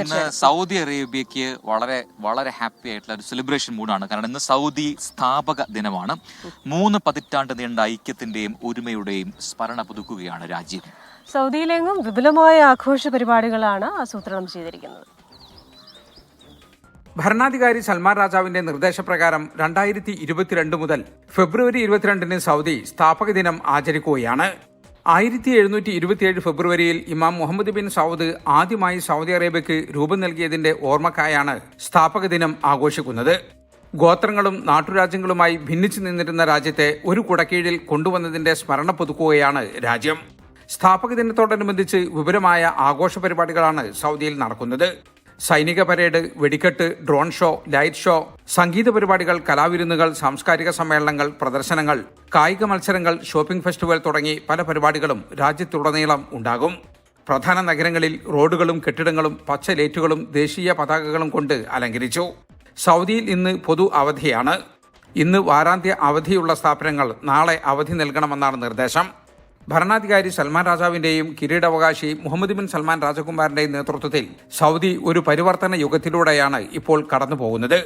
ഇന്ന് സൗദി അറേബ്യക്ക് വളരെ വളരെ ഹാപ്പി ആയിട്ടുള്ള ഒരു സെലിബ്രേഷൻ മൂഡാണ് കാരണം ഇന്ന് സൗദി സ്ഥാപക ദിനമാണ്. മൂന്ന് പതിറ്റാണ്ട് നീണ്ട ഐക്യത്തിന്റെയും ഒരുമയുടെയും സ്മരണ പുതുക്കുകയാണ് രാജ്യം. സൗദിയിലെങ്ങും വിപുലമായ ആഘോഷ പരിപാടികളാണ് ആസൂത്രണം ചെയ്തിരിക്കുന്നത്. ഭരണാധികാരി സൽമാൻ രാജാവിന്റെ നിർദ്ദേശപ്രകാരം രണ്ടായിരത്തി ഇരുപത്തിരണ്ട് മുതൽ ഫെബ്രുവരി ഇരുപത്തിരണ്ടിന് സൗദി സ്ഥാപക ദിനം ആചരിക്കുകയാണ്. ആയിരത്തി എഴുന്നൂറ്റി ഇരുപത്തിയേഴ് ഫെബ്രുവരിയിൽ ഇമാം മുഹമ്മദ് ബിൻ സൗദ് ആദ്യമായി സൗദി അറേബ്യക്ക് രൂപം നൽകിയതിന്റെ ഓർമ്മക്കായാണ് സ്ഥാപക ദിനം ആഘോഷിക്കുന്നത്. ഗോത്രങ്ങളും നാട്ടുരാജ്യങ്ങളുമായി ഭിന്നിച്ചു നിന്നിരുന്ന രാജ്യത്തെ ഒരു കുടക്കീഴിൽ കൊണ്ടുവന്നതിന്റെ സ്മരണ പുതുക്കുകയാണ് രാജ്യം. സ്ഥാപക ദിനത്തോടനുബന്ധിച്ച് വിപുലമായ ആഘോഷ പരിപാടികളാണ് സൗദിയിൽ നടക്കുന്നത്. സൈനിക പരേഡ് വെടിക്കെട്ട് ഡ്രോൺ ഷോ ലൈറ്റ് ഷോ സംഗീത പരിപാടികൾ കലാവിരുന്നുകൾ സാംസ്കാരിക സമ്മേളനങ്ങൾ പ്രദർശനങ്ങൾ കായിക മത്സരങ്ങൾ ഷോപ്പിംഗ് ഫെസ്റ്റിവൽ തുടങ്ങി പല പരിപാടികളും രാജ്യത്തുടനീളം ഉണ്ടാകും. പ്രധാന നഗരങ്ങളിൽ റോഡുകളും കെട്ടിടങ്ങളും പച്ച ലൈറ്റുകളും ദേശീയ പതാകകളും കൊണ്ട് അലങ്കരിച്ചു. സൗദിയിൽ ഇന്ന് പൊതു അവധിയാണ്. ഇന്ന് വാരാന്ത്യ അവധിയുള്ള സ്ഥാപനങ്ങൾ നാളെ അവധി നൽകണമെന്നാണ് നിർദ്ദേശം. ഭരണാധികാരി സൽമാൻ രാജാവിന്റെയും കിരീടാവകാശി മുഹമ്മദ് ബിൻ സൽമാൻ രാജകുമാരന്റെയും നേതൃത്വത്തിൽ സൗദി ഒരു പരിവർത്തന യുഗത്തിലൂടെയാണ് ഇപ്പോൾ കടന്നുപോകുന്നത്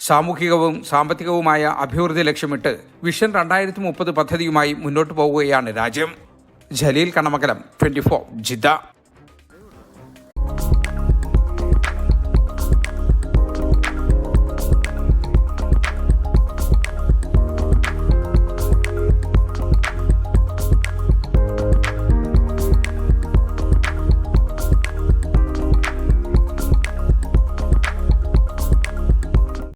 സാമൂഹികവും സാമ്പത്തികവുമായ അഭിവൃദ്ധി ലക്ഷ്യമിട്ട് വിഷൻ രണ്ടായിരത്തി മുപ്പത് പദ്ധതിയുമായി മുന്നോട്ട് പോവുകയാണ് രാജ്യം. ജലീൽ കണമകലം ട്വന്റി ജിദ്ദ.